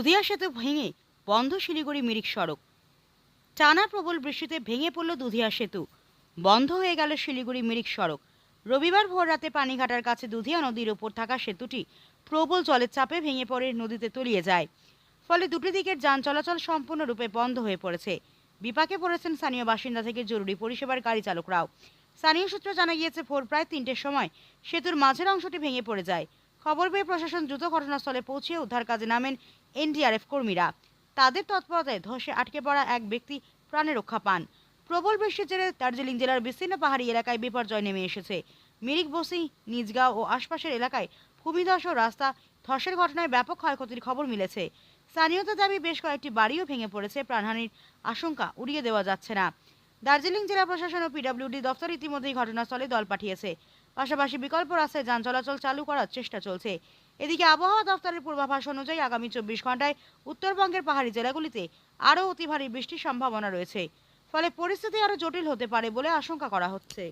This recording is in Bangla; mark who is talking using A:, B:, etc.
A: দুধিয়া সেতু ভেঙে বন্ধ শিলিগুড়ি মিরিক সড়ক। টানা প্রবল বৃষ্টিতে ভেঙে পড়ল দুধিয়া সেতু। বন্ধ হয়ে গেল শিলিগুড়ি মিরিক সড়ক। রবিবার ভোর রাতে পানিঘাটার কাছে দুধিয়া নদীর ওপর থাকা সেতুটি প্রবল জলের চাপে ভেঙে পড়ে, নদীতে তলিয়ে যায়। ফলে দুটি দিকের যান চলাচল সম্পূর্ণরূপে বন্ধ হয়ে পড়েছে। বিপাকে পড়েছেন স্থানীয় বাসিন্দা থেকে জরুরি পরিষেবার গাড়ি চালকরাও। স্থানীয় সূত্র জানা গিয়েছে, ভোর প্রায় তিনটের সময় সেতুর মাঝের অংশটি ভেঙে পড়ে যায়। খবর পেয়ে প্রশাসন দ্রুত ঘটনাস্থলে পৌঁছে উদ্ধার কাজে নামেন এনডিআরএফ কর্মীরা। তাদের তৎপরতায় ধসে আটকে পড়া এক ব্যক্তি প্রাণে রক্ষা পান। প্রবল বৃষ্টির জেরে দার্জিলিং জেলার বিস্তীর্ণ পাহাড়ি এলাকায় বিপর্যয় নেমে এসেছে। মিরিক, বসি, নিজগাঁও ও আশপাশের এলাকায় ভূমিধস ও রাস্তা ধসের ঘটনায় ব্যাপক ক্ষয়ক্ষতির খবর মিলেছে। স্থানীয়দের দাবি, বেশ কয়েকটি বাড়িও ভেঙে পড়েছে। প্রাণহানির আশঙ্কা উড়িয়ে দেওয়া যাচ্ছে না। দার্জিলিং জেলা প্রশাসন ও পিডব্লিউডি দফতর ইতিমধ্যেই ঘটনাস্থলে দল পাঠিয়েছে। পাশাপাশি বিকল্প রাস্তায় যান চলাচল চালু করার চেষ্টা চলছে। এদিকে আবহাওয়া দপ্তরের পূর্বাভাস অনুযায়ী আগামী চব্বিশ ঘন্টায় উত্তরবঙ্গের পাহাড়ি জেলাগুলিতে আরও অতি ভারী বৃষ্টির সম্ভাবনা রয়েছে। ফলে পরিস্থিতি আরও জটিল হতে পারে বলে আশঙ্কা করা হচ্ছে।